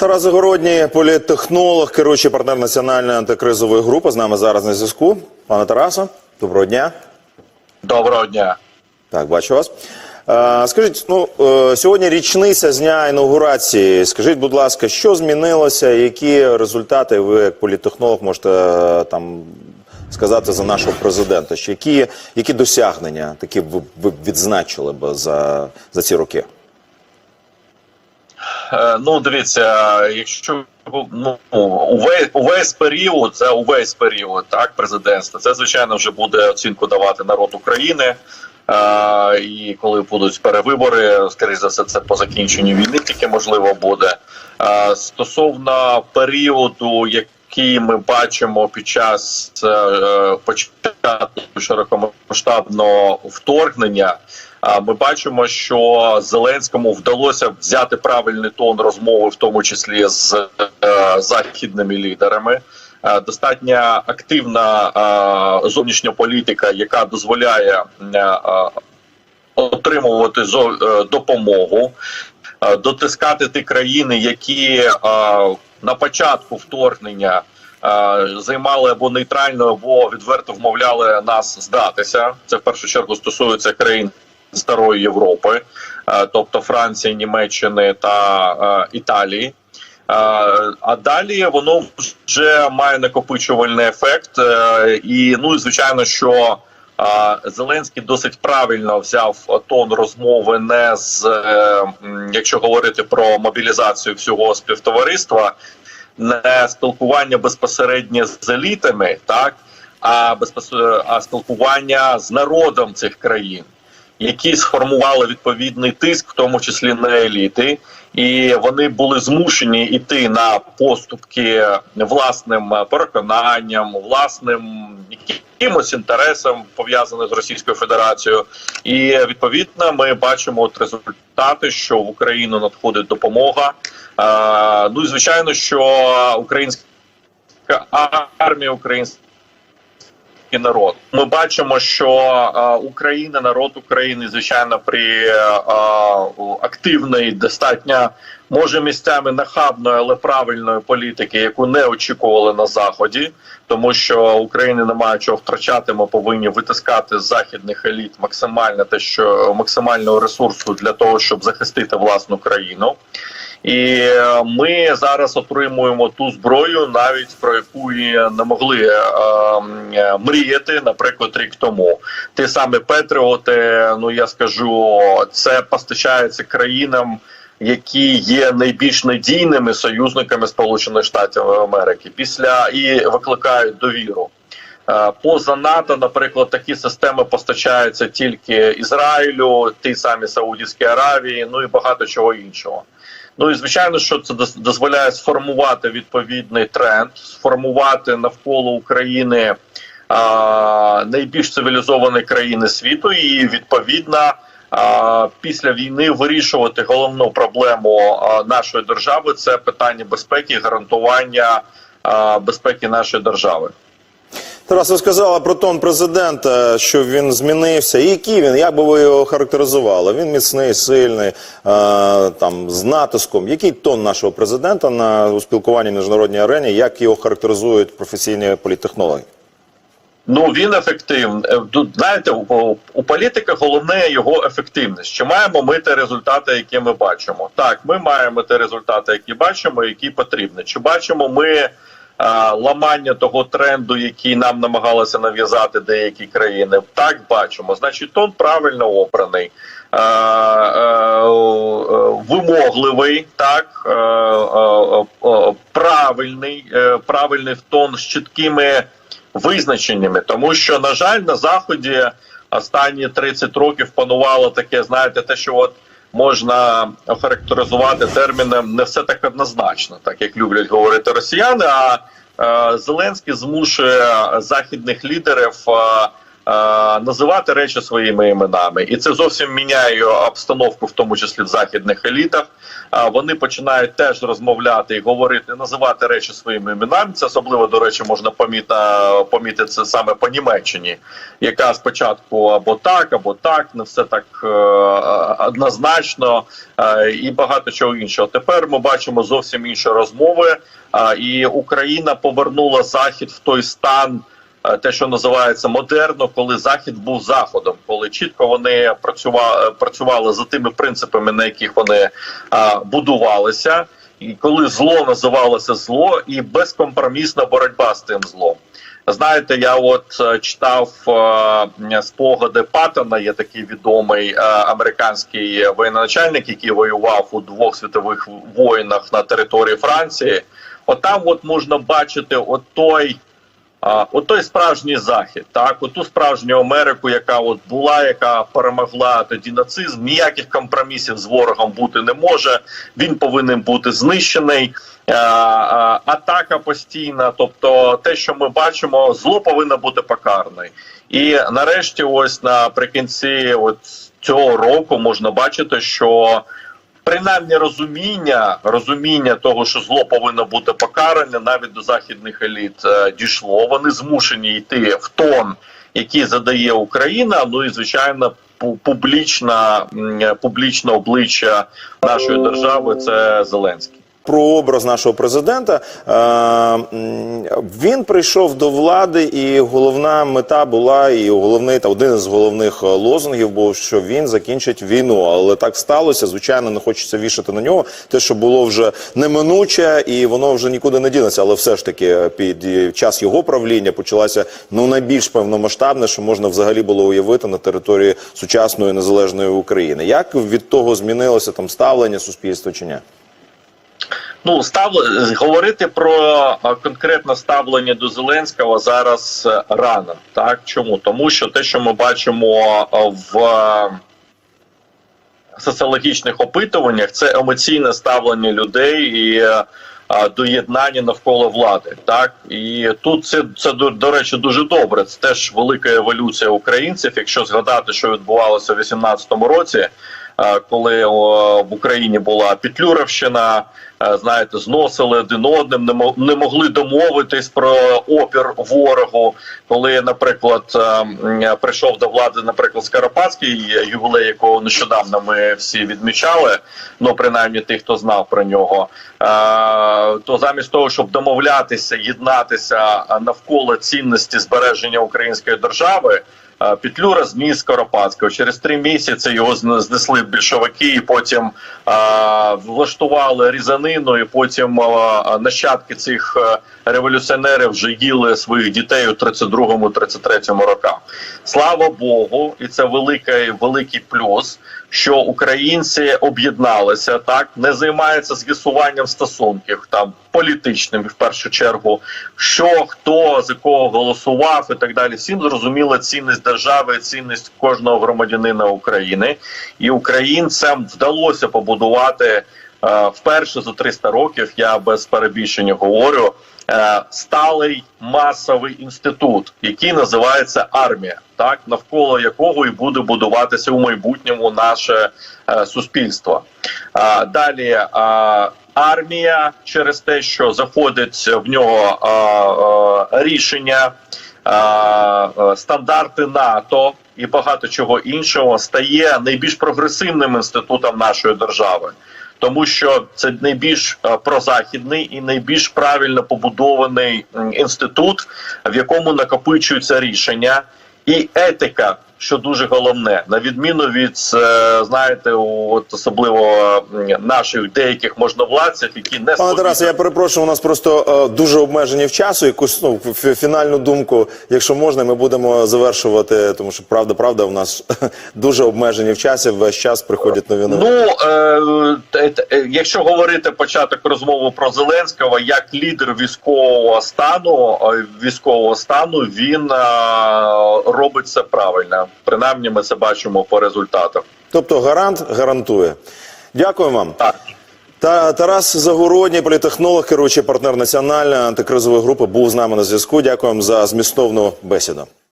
Тарас Загородній, політтехнолог, керуючий партнер національної антикризової групи. З нами зараз на зв'язку. Пане Тарасе, доброго дня. Доброго дня. Так, бачу вас. Е, Скажіть, ну е, сьогодні річниця з дня інаугурації. Скажіть, будь ласка, що змінилося? Які результати ви як політтехнолог можете е, там сказати за нашого президента? Що які, які досягнення такі ви, ви відзначили б за, за ці роки? Е, Ну, дивіться, якщо ну, увесь, увесь період, це увесь період так, президентства, це звичайно вже буде оцінку давати народ України. Е, і коли будуть перевибори, скоріш за все, це по закінченню війни тільки можливо буде. Е, стосовно періоду, який ми бачимо під час е, початку широкомасштабного вторгнення. А Ми бачимо, що Зеленському вдалося взяти правильний тон розмови, в тому числі з е, західними лідерами. Е, достатньо активна е, зовнішня політика, яка дозволяє е, е, отримувати е, допомогу, е, дотискати ті країни, які е, на початку вторгнення е, займали або нейтрально, або відверто вмовляли нас здатися. Це в першу чергу стосується країн старої Європи, е, тобто Франції, Німеччини та е, Італії. А далі воно вже має накопичувальний ефект, і ну і звичайно, що Зеленський досить правильно взяв тон розмови не з е, якщо говорити про мобілізацію всього співтовариства, не спілкування безпосередньо з елітами, так а безпосередньо а спілкування з народом цих країн які сформували відповідний тиск, в тому числі на еліти, і вони були змушені йти на поступки власним переконанням, власним якимось інтересам пов'язаним з Російською Федерацією. І відповідно ми бачимо от результати, що в Україну надходить допомога. Ну і звичайно, що українська армія, українська і народ. Ми бачимо, що е, Україна, народ України, звичайно, при е, активної, достатньо може місцями нахабної, але правильної політики, яку не очікували на заході, тому що України немає чого втрачати. Ми повинні витискати з західних еліт максимально те, що максимального ресурсу для того, щоб захистити власну країну. І е, ми зараз отримуємо ту зброю, навіть про яку не могли е, е, мріяти, наприклад, рік тому. Ті самі Петріоти, ну я скажу, це постачається країнам, які є найбільш надійними союзниками Сполучених Штатів Америки, після і викликають довіру. Е, Поза НАТО, наприклад, такі системи постачаються тільки Ізраїлю, ті самі Саудівській Аравії, ну і багато чого іншого. Ну і звичайно, що це доз- дозволяє сформувати відповідний тренд, сформувати навколо України а, найбільш цивілізовані країни світу, і відповідно а, після війни вирішувати головну проблему а, нашої держави це питання безпеки, гарантування а, безпеки нашої держави. Тарас, ви сказали про тон президента, що він змінився. І який він? Як би ви його характеризували? Він міцний, сильний, е, там з натиском. Який тон нашого президента на у спілкуванні в міжнародній арені? Як його характеризують професійні політтехнологи? Ну він ефективний. Е, знаєте, у, у політика головне його ефективність. Чи маємо ми ті результати, які ми бачимо? Так, ми маємо ті результати, які бачимо, які потрібні. Чи бачимо ми ламання того тренду, який нам намагалися нав'язати деякі країни? Так, бачимо. Значить, тон правильно обраний. Вимогливий, так правильний, е, правильний в тон з чіткими визначеннями, тому що на жаль, на заході останні 30 років панувало таке, знаєте, те, що от можна охарактеризувати терміном не все так однозначно, так як люблять говорити росіяни. А е, Зеленський змушує західних лідерів. е, називати речі своїми іменами, і це зовсім міняє обстановку, в тому числі в західних елітах. Вони починають теж розмовляти і говорити, називати речі своїми іменами. Це особливо до речі, можна помітно помітити це саме по Німеччині, яка спочатку або так, або так, не все так е, однозначно е, і багато чого іншого. Тепер ми бачимо зовсім інші розмови. І Україна повернула захід в той стан. Е, Те, що називається модерно, коли захід був заходом, коли чітко вони працювали працювали за тими принципами, на яких вони а, будувалися, і коли зло називалося зло, і безкомпромісна боротьба з тим злом. Знаєте, я от е, читав е, спогади Паттона, є такий відомий е, американський воєначальник, який воював у двох світових воїнах на території Франції. От там от можна бачити от той, а, от той справжній захід, так, оту справжню Америку, яка от була, яка перемогла тоді нацизм. Ніяких компромісів з ворогом бути не може. Він повинен бути знищений. А, а, атака постійна, тобто те, що ми бачимо, зло повинно бути покаране. І нарешті, ось наприкінці от цього року можна бачити, що принаймні розуміння, розуміння того, що зло повинно бути покаране, навіть до західних еліт е, дійшло. Вони змушені йти в тон, який задає Україна. Ну і звичайно, пу- публічна публічне обличчя нашої держави це Зеленський. Про образ нашого президента Е, він прийшов до влади, і головна мета була, і головний та один з головних е, лозунгів був, що він закінчить війну. Але так сталося. Звичайно, не хочеться вішати на нього. Те, що було вже неминуче, і воно вже нікуди не дінеться. Але все ж таки, під е, час його правління почалася ну найбільш повномасштабне, що можна взагалі було уявити на території сучасної незалежної України. Як від того змінилося там ставлення суспільства чи ні? Ну, став говорити про конкретне ставлення до Зеленського зараз е, рано. Так чому? Тому що те, що ми бачимо в е, соціологічних опитуваннях, це емоційне ставлення людей і е, доєднання навколо влади. Так і тут це це до, речі дуже добре. Це теж велика еволюція українців. Якщо згадати, що відбувалося в 18-му році. Е, Коли в Україні була Петлюровщина, е, знаєте, зносили один одним, не мо- могли домовитись про опір ворогу. Коли, наприклад, е, прийшов до влади, наприклад, Скоропадський, ювілей, якого нещодавно ми всі відмічали, ну принаймні тих, хто знав про нього, то замість того, щоб домовлятися, єднатися навколо цінності збереження української держави. Петлюра зніс Скоропадського. Через три місяці його зн- знесли більшовики, і потім а, влаштували різанину, і потім а, нащадки цих е, революціонерів вже їли своїх дітей у 32-33 роках. Слава Богу, і це великий, великий плюс. Що українці об'єдналися, так не займаються з'ясуванням стосунків там політичним в першу чергу, що хто за кого голосував і так далі. Всім зрозуміла цінність держави, цінність кожного громадянина України, і українцям вдалося побудувати вперше за 300 років. Я без перебільшення говорю. е, Сталий масовий інститут, який називається армія, так навколо якого і буде будуватися у майбутньому наше е, суспільство. Далі армія через те, що заходить в нього рішення, стандарти НАТО і багато чого іншого стає найбільш прогресивним інститутом нашої держави. Тому що це найбільш е, прозахідний і найбільш правильно побудований інститут, в якому накопичуються рішення. І етика, що дуже головне, на відміну від е, знаєте, от особливо наших деяких можновладців, які не Пане Тарасе, я перепрошую, у нас просто е, дуже обмежені в часу. Якусь ну, фінальну думку, якщо можна, ми будемо завершувати, тому що правда, правда, у нас дуже обмежені в часі. Весь час приходять новини. Ну е, якщо говорити початок розмови про Зеленського як лідер військового стану, військового стану він робить це правильно. Принаймні, ми це бачимо по результатах. Тобто гарант гарантує. Дякую вам. Так. Та Тарас Загородній, політехнолог, керуючий партнер національної антикризової групи, був з нами на зв'язку. Дякуємо за змістовну бесіду.